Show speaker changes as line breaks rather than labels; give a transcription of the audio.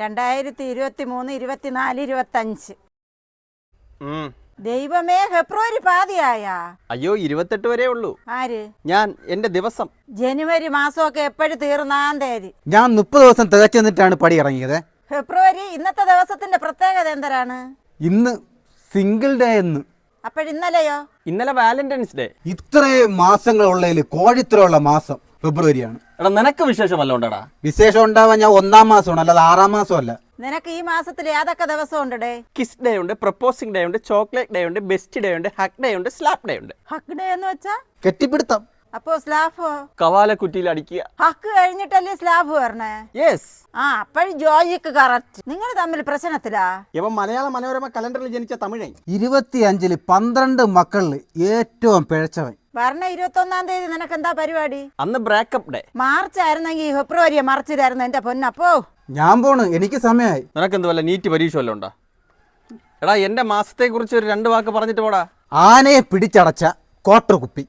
രണ്ടായിരത്തി ഇരുപത്തി മൂന്ന് ഇരുപത്തിനാല് ഇരുപത്തഞ്ച്. ദൈവമേ ഫെബ്രുവരി പാതിയായാ?
അയ്യോ ഇരുപത്തെട്ട് വരെ ഉള്ളൂ.
ആര്?
ഞാൻ എന്റെ ദിവസം.
ജനുവരി മാസമൊക്കെ എപ്പോഴും തീർന്നാം തേരി
ഞാൻ മുപ്പത് ദിവസം തികച്ചു നിന്നിട്ടാണ് പടി ഇറങ്ങിയത്.
ഫെബ്രുവരി ഇന്നത്തെ ദിവസത്തിന്റെ പ്രത്യേകത എന്തരാണ്?
ഇന്ന് സിംഗിൾ ഡേ എന്ന്.
അപ്പോഴിന്നലെയോ?
ഇന്നലെ വാലന്റൈൻസ് ഡേ.
ഇത്രയും മാസങ്ങളുള്ളതിൽ കോഴിത്തരമുള്ള മാസം ഫെബ്രുവരിയാണ്.
എടാ നിനക്ക് വിശേഷം വല്ല ഉണ്ടടാ?
വിശേഷം ഉണ്ടാവാൻ ഞാൻ ഒന്നാം മാസമാണ് അല്ലാതെ ആറാം അല്ല
നിനക്ക് ഈ മാസത്തിൽ ഏതൊക്കെ ദിവസം ഉണ്ട് ഡേ?
കിസ് ഡേ ഉണ്ട് പ്രപ്പോസിംഗ് ഡേ ഉണ്ട് ചോക്ലേറ്റ് ഡേ ഉണ്ട് ബെസ്റ്റ് ഡേ ഉണ്ട് ഹക്ക് ഡേ ഉണ്ട് സ്ലാപ്പ് ഡേ ഉണ്ട്.
ഹക്ക് ഡേ എന്ന് വെച്ചാ?
കെട്ടിപ്പിടുത്തം.
അപ്പോ സ്ലാഫോ
കവാല കുറ്റിയിൽ അടിക്കുക.
ഹക്ക് കഴിഞ്ഞിട്ടല്ലേ സ്ലാബ് വരണേ?
യെസ്
ആ അപ്പോഴും ജോയിക്ക് കറക്റ്റ്. നിങ്ങൾ തമ്മിൽ പ്രശ്നത്തിലാ?
ഇവൻ മലയാള മനോരമ കലണ്ടറിൽ ജനിച്ച തമിഴൻ.
ഇരുപത്തി അഞ്ചിൽ പന്ത്രണ്ട് മക്കളിൽ ഏറ്റവും പിഴച്ചവൻ.
വരണ ഇരുപത്തി ഒന്നാം തീയതി നിനക്ക് എന്താ പരിപാടി?
അന്ന് ബ്രേക്കപ്പ് ഡേ
മാർച്ച് ആയിരുന്നെങ്കിൽ ഫെബ്രുവരിയെ മറിച്ചിലായിരുന്നു എന്റെ പൊന്നപ്പോ
ഞാൻ പോണ് എനിക്ക് സമയമായി
നിനക്ക് എന്ത് വല്ല നീറ്റ് പരീക്ഷ വല്ല ഉണ്ടോ? എടാ എന്റെ മാസത്തെ കുറിച്ച് ഒരു രണ്ട് വാക്ക് പറഞ്ഞിട്ട് പോടാ.
ആനയെ പിടിച്ചടച്ച കോട്ടർ കുപ്പി.